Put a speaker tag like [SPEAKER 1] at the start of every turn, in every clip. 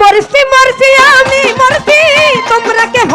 [SPEAKER 1] মরছি মরছি আমি মরছি। তোমরা কেহ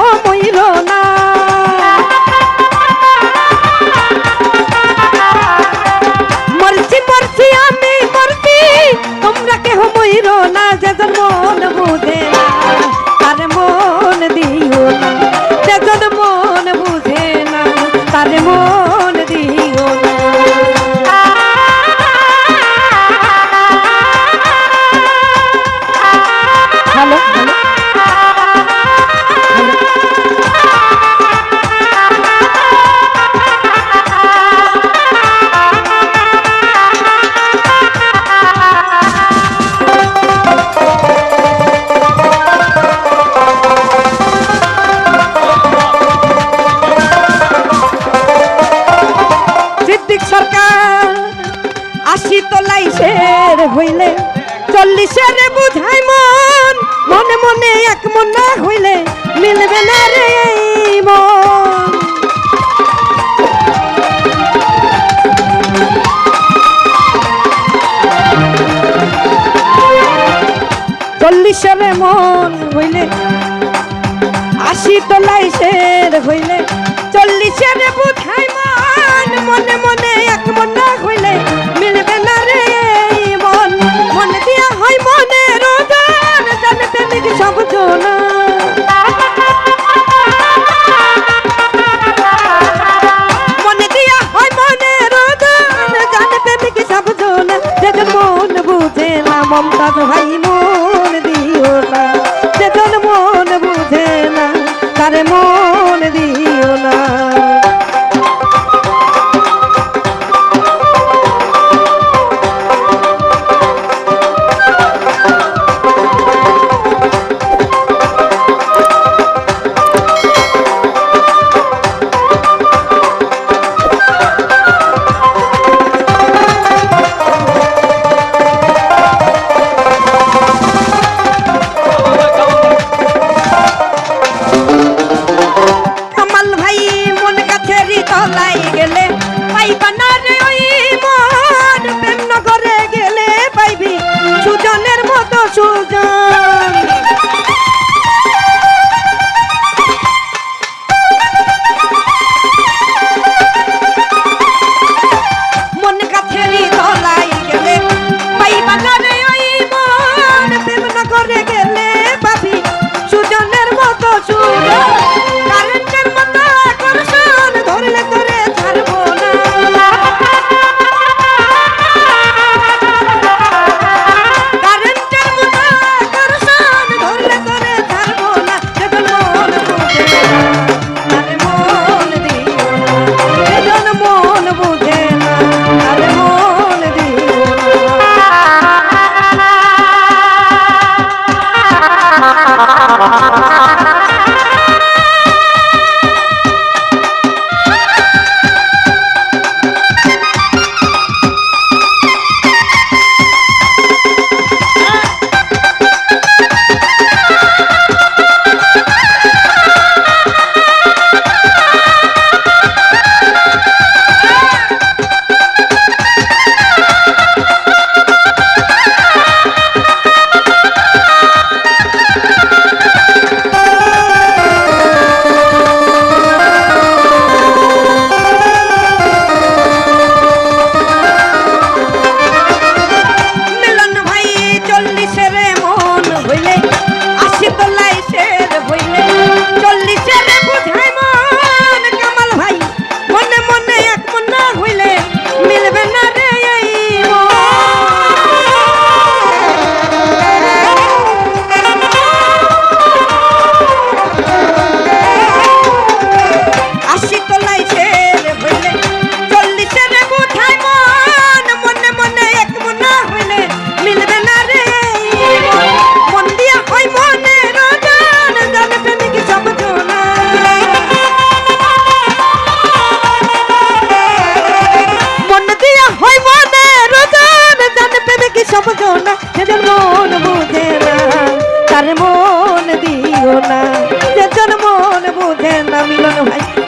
[SPEAKER 1] শীতলাই শের হইলে, চল্লিশের বুঝাই মন, মনে মনে এক মন না হইলে মিলবে না রে মন। চল্লিশের মন হইলে আশি তলাই শের হইলে, চল্লিশের বুঝাই মন, মনে মনে মমতাজ ভাই চন্দনের মতো সূর্য much.